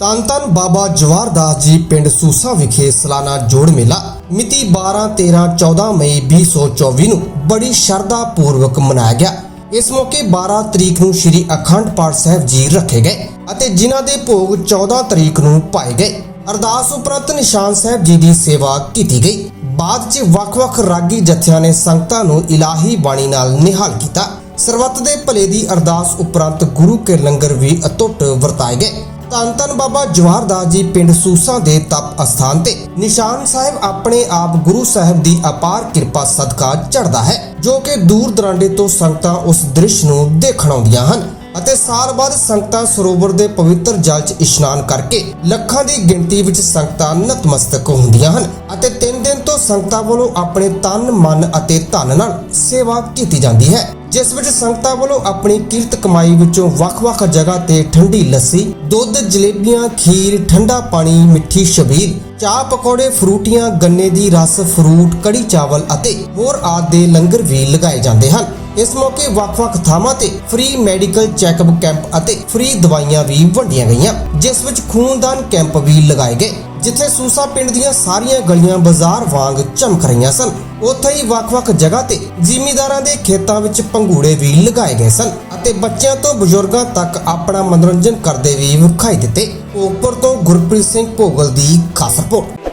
ਤਨ ਤਨ ਬਾਬਾ ਜਵਾਰਦਾਸ ਜੀ ਪਿੰਡ ਸੂਸਾ ਵਿਖੇ ਸਾਲਾਨਾ ਜੋੜ ਮੇਲਾ। ਮਿਤੀ 12 13 14 ਮਈ 2024 ਨੂੰ ਬੜੀ ਸ਼ਰਧਾ ਪੂਰਵਕ ਮਨਾਇਆ ਗਿਆ। ਇਸ ਮੌਕੇ 12 ਤਰੀਕ ਨੂੰ ਸ੍ਰੀ ਅਖੰਡ ਪਾਠ ਸਾਹਿਬ ਜੀ ਰੱਖੇ ਗਏ ਅਤੇ ਜਿਨ੍ਹਾਂ ਦੇ ਭੋਗ 14 ਤਰੀਕ ਨੂੰ ਪਾਏ ਗਏ। ਅਰਦਾਸ ਉਪਰੰਤ ਨਿਸ਼ਾਨ ਸਾਹਿਬ ਜੀ ਦੀ ਸੇਵਾ ਕੀਤੀ ਗਈ। ਬਾਅਦ 'ਚ ਵੱਖ-ਵੱਖ ਰਾਗੀ ਜਥਿਆਂ ਨੇ ਸੰਗਤਾਂ ਨੂੰ ਇਲਾਹੀ ਬਾਣੀ ਨਾਲ ਨਿਹਾਲ ਕੀਤਾ। ਸਰਬੱਤ ਦੇ ਭਲੇ ਦੀ ਅਰਦਾਸ ਉਪਰੰਤ ਗੁਰੂ ਕੇ ਲੰਗਰ ਵੀ ਅਟੁੱਟ ਵਰਤਾਏ ਗਏ। ਧੰਨ ਧੰਨ ਬਾਬਾ ਜਵਾਹਰਦਾਸ ਜੀ ਪਿੰਡ ਸੂਸਾ ਦੇ ਤਪ ਅਸਥਾਨ ਤੇ। ਨਿਸ਼ਾਨ ਸਾਹਿਬ ਆਪਣੇ ਆਪ ਗੁਰੂ ਸਾਹਿਬ ਦੀ ਅਪਾਰ ਕਿਰਪਾ ਸਦਕਾ ਚੜਦਾ ਹੈ, ਜੋ ਕਿ ਦੂਰ ਦਰਾਂਡੇ ਤੋਂ ਸੰਗਤਾਂ ਉਸ ਦ੍ਰਿਸ਼ ਨੂੰ ਦੇਖਣ ਆਉਂਦੀਆਂ ਹਨ ਅਤੇ ਸਾਲ ਬਾਅਦ ਸੰਗਤਾਂ ਸਰੋਵਰ ਦੇ ਪਵਿੱਤਰ ਜਲ 'ਚ ਇਸ਼ਨਾਨ ਕਰਕੇ ਲੱਖਾਂ ਦੀ ਗਿਣਤੀ ਵਿੱਚ ਸੰਗਤਾਂ ਨਤਮਸਤਕ ਹੁੰਦੀਆਂ ਹਨ ਅਤੇ ਤਿੰਨ ਦਿਨ ਤੋਂ ਸੰਗਤਾਂ ਵੱਲੋਂ ਆਪਣੇ ਤਨ, ਮਨ ਅਤੇ ਧਨ ਨਾਲ ਸੇਵਾ ਕੀਤੀ ਜਾਂਦੀ ਹੈ। ਜਿਸ ਵਿੱਚ ਸੰਗਤਾਂ ਵੱਲੋਂ ਆਪਣੀ ਕਿਰਤ ਕਮਾਈ ਵਿੱਚੋਂ ਵੱਖ-ਵੱਖ ਜਗ੍ਹਾ ਤੇ ਠੰਡੀ ਲੱਸੀ, ਦੁੱਧ, ਜਲੇਬੀਆਂ, ਖੀਰ, ਠੰਡਾ ਪਾਣੀ, ਮਿੱਠੀ ਸ਼ਬੀਲ, ਚਾਹ ਪਕੌੜੇ, ਫਰੂਟੀਆਂ, ਗੰਨੇ ਦੀ ਰਸ, ਫਰੂਟ, ਕੜੀ ਚਾਵਲ ਅਤੇ ਹੋਰ ਆਦਿ ਦੇ ਲੰਗਰ ਵੀ ਲਗਾਏ ਜਾਂਦੇ ਹਨ। ਇਸ ਮੌਕੇ ਵੱਖ-ਵੱਖ ਥਾਵਾਂ ਤੇ ਫ੍ਰੀ ਮੈਡੀਕਲ ਚੈੱਕਅਪ ਕੈਂਪ ਅਤੇ ਫ੍ਰੀ ਦਵਾਈਆਂ ਵੀ ਵੰਡੀਆਂ ਗਈਆਂ, ਜਿਸ ਵਿੱਚ ਖੂਨਦਾਨ ਕੈਂਪ ਵੀ ਲਗਾਏ ਗਏ। ਜਿੱਥੇ ਸੂਸਾ ਪਿੰਡ ਦੀਆਂ ਸਾਰੀਆਂ ਗਲੀਆਂ ਬਾਜ਼ਾਰ ਵਾਂਗ ਚਮਕ ਰਹੀਆਂ ਸਨ। ਉੱਥੇ ਹੀ ਵੱਖ-ਵੱਖ ਜਗ੍ਹਾ ਤੇ ਜ਼ਿਮੀਂਦਾਰਾਂ ਦੇ ਖੇਤਾਂ ਵਿੱਚ ਪੰਘੂੜੇ ਵੀ ਲਗਾਏ ਗਏ ਸਨ ਅਤੇ ਬੱਚਿਆਂ ਤੋਂ ਬਜ਼ੁਰਗਾਂ ਤੱਕ ਆਪਣਾ ਮਨੋਰੰਜਨ ਕਰਦੇ ਵੀ ਵਿਖਾਈ ਦਿੱਤੇ। ਭੋਗਪੁਰ ਤੋਂ ਗੁਰਪ੍ਰੀਤ ਸਿੰਘ ਭੋਗਲ ਦੀ ਖਾਸ ਰਿਪੋਰਟ।